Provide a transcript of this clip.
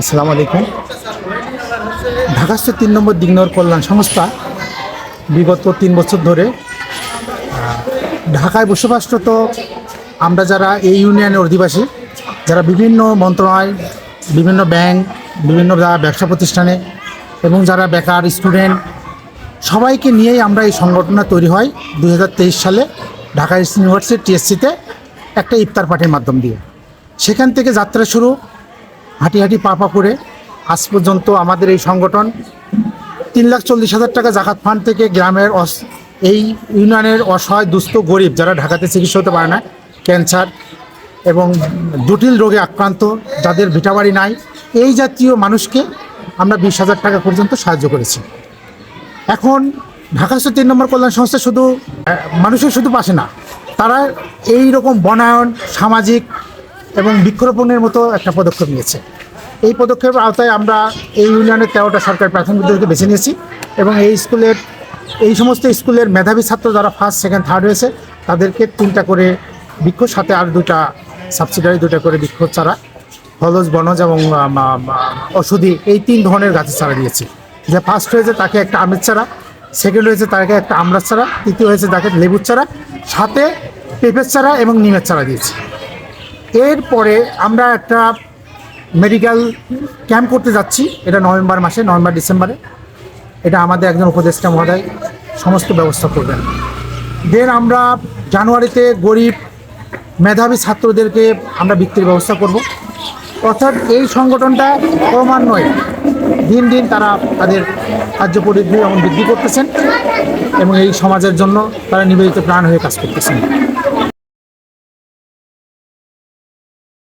আসসালামু আলাইকুম। ঢাকাস্থ তিন নম্বর দিগনগর কল্যাণ সংস্থা বিগত তিন বছর ধরে ঢাকায় বসবাসরত আমরা যারা এই ইউনিয়নের অধিবাসী, যারা বিভিন্ন মন্ত্রণালয়, বিভিন্ন ব্যাংক, বিভিন্ন যারা ব্যবসা প্রতিষ্ঠানে এবং যারা বেকার, স্টুডেন্ট, সবাইকে নিয়েই আমরা এই সংগঠনটা তৈরি হয় দু হাজার তেইশ সালে ঢাকা ইউনিভার্সিটি টিএসসিতে একটা ইফতার পার্টির মাধ্যম দিয়ে। সেখান থেকে যাত্রা শুরু হাঁটি হাঁটি পা পা করে আজ পর্যন্ত আমাদের এই সংগঠন তিন লাখ চল্লিশ হাজার টাকা জাকাত ফান্ড থেকে গ্রামের অস- এই ইউনিয়নের অসহায়, দুস্থ, গরিব যারা ঢাকাতে চিকিৎসা হতে পারে না, ক্যান্সার এবং জটিল রোগে আক্রান্ত যাদের ভিটাবাড়ি নাই, এই জাতীয় মানুষকে আমরা বিশ হাজার টাকা পর্যন্ত সাহায্য করেছি। এখন ঢাকাস্থ তিন নম্বর কল্যাণ সংস্থা শুধু মানুষের শুধু পাশে না, তারা এই রকম বনায়ন, সামাজিক এবং বৃক্ষরোপণের মতো একটা পদক্ষেপ নিয়েছে। এই পদক্ষেপের আওতায় আমরা এই ইউনিয়নের তেরোটা সরকারি প্রাথমিক বিদ্যালয়কে বেছে নিয়েছি এবং এই স্কুলের, এই সমস্ত স্কুলের মেধাবী ছাত্র যারা ফার্স্ট সেকেন্ড থার্ড হয়েছে, তাদেরকে তিনটা করে বৃক্ষ, সাথে আর দুটা সাবসিডারি দুটা করে বৃক্ষ চারা ফলজ বনজ এবং ওষুধি এই তিন ধরনের গাছের চারা দিয়েছি। যে ফার্স্ট হয়েছে তাকে একটা আমের চারা সেকেন্ড হয়েছে তাকে একটা আমড়ার চারা, তৃতীয় হয়েছে তাকে লেবুর চারা, সাথে পেঁপের চারা এবং নিমের চারা দিয়েছি। এরপরে আমরা একটা মেডিকেল ক্যাম্প করতে যাচ্ছি। এটা নভেম্বর মাসে, নভেম্বর ডিসেম্বরে। এটা আমাদের একজন উপদেষ্টা মহোদয় সমস্ত ব্যবস্থা করবেন। দেন আমরা জানুয়ারিতে গরিব মেধাবী ছাত্রদেরকে আমরা বৃত্তির ব্যবস্থা করব। অর্থাৎ এই সংগঠনটা ক্রমান্বয়ে দিন দিন তারা তাদের কার্য পরিধি এবং বৃদ্ধি করতেছেন এবং এই সমাজের জন্য তারা নিবেদিত প্রাণ হয়ে কাজ করতেছেন।